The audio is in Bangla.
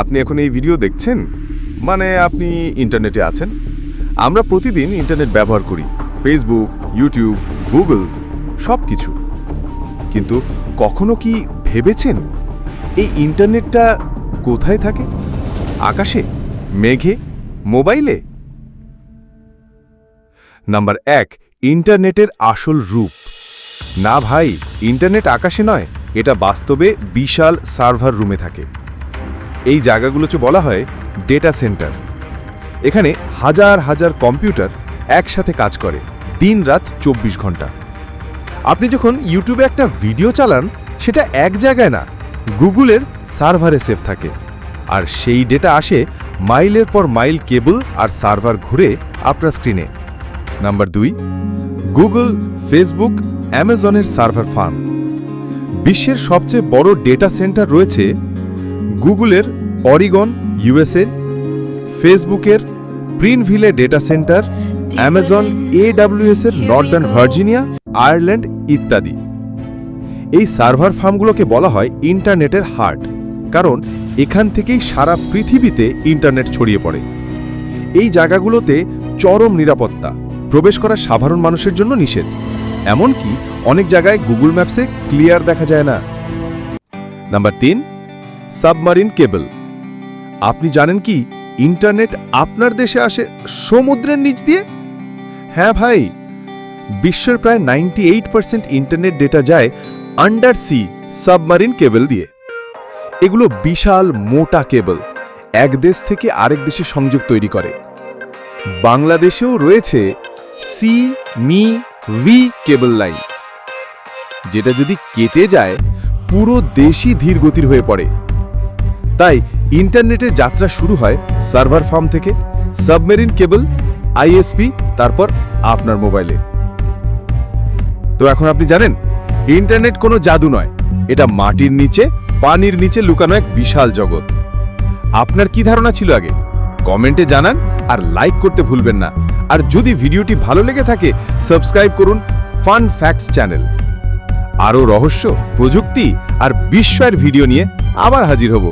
আপনি এখন এই ভিডিও দেখছেন? মানে আপনি ইন্টারনেটে আছেন? আমরা প্রতিদিন ইন্টারনেট ব্যবহার করি। ফেসবুক ইউটিউব গুগল সব কিছু কিন্তু কখনো কি ভেবেছেন? এই ইন্টারনেটটা কোথায় থাকে? আকাশে? মেঘে? মোবাইলে? নাম্বার এক ইন্টারনেটের আসল রূপ। না ভাই ইন্টারনেট আকাশে নয়, এটা বাস্তবে বিশাল সার্ভার রুমে থাকে। এই জায়গাগুলোকে বলা হয় ডেটা সেন্টার এখানে হাজার হাজার কম্পিউটার একসাথে কাজ করে, দিন রাত চব্বিশ ঘণ্টা। আপনি যখন ইউটিউবে একটা ভিডিও চালান, সেটা এক জায়গায় না, গুগলের সার্ভারে সেভ থাকে। আর সেই ডেটা আসে মাইলের পর মাইল কেবল আর সার্ভার ঘুরে আপনার স্ক্রিনে নাম্বার দুই, গুগল ফেসবুক অ্যামাজনের সার্ভার ফার্ম। বিশ্বের সবচেয়ে বড় ডেটা সেন্টার রয়েছে গুগলের অরিগন ইউএসএ ফেসবুকের Prineville data centre Amazon AWS এর নর্দার্ন ভার্জিনিয়া আয়ারল্যান্ড ইত্যাদি। এই সার্ভার ফার্মগুলোকে বলা হয় ইন্টারনেটের হার্ট কারণ এখান থেকেই সারা পৃথিবীতে ইন্টারনেট ছড়িয়ে পড়ে। এই জায়গাগুলোতে চরম নিরাপত্তা প্রবেশ করা সাধারণ মানুষের জন্য নিষেধ। এমনকি অনেক জায়গায় গুগল ম্যাপসে ক্লিয়ার দেখা যায় না। নাম্বার তিন সাবমারিন কেবল। আপনি জানেন কি, ইন্টারনেট আপনার দেশে আসে সমুদ্রের নিচ দিয়ে? হ্যাঁ ভাই, বিশ্বের প্রায় নাইনটি ইন্টারনেট ডেটা যায় আন্ডার সি সাবমারিন কেবল দিয়ে। এগুলো বিশাল মোটা কেবল, এক দেশ থেকে আরেক দেশে সংযোগ তৈরি করে। বাংলাদেশেও রয়েছে সি মি ভি কেবল লাইন, যেটা যদি কেটে যায়, পুরো দেশই ধীর গতির হয়ে পড়ে। তাই ইন্টারনেটের যাত্রা শুরু হয় সার্ভার ফার্ম থেকে, সাবমেরিন কেবল, আইএসপি, তারপর আপনার মোবাইলে। তো এখন আপনি জানেন, ইন্টারনেট কোনো জাদু নয়, এটা মাটির নিচে, পানির নিচে লুকানো এক বিশাল জগৎ। আপনার কি ধারণা ছিল আগে? কমেন্টে জানান আর লাইক করতে ভুলবেন না। আর যদি ভিডিওটি ভালো লেগে থাকে, সাবস্ক্রাইব করুন ফান ফ্যাক্টস চ্যানেল। আরও রহস্য, প্রযুক্তি আর বিস্ময়ের ভিডিও নিয়ে আবার হাজির হব।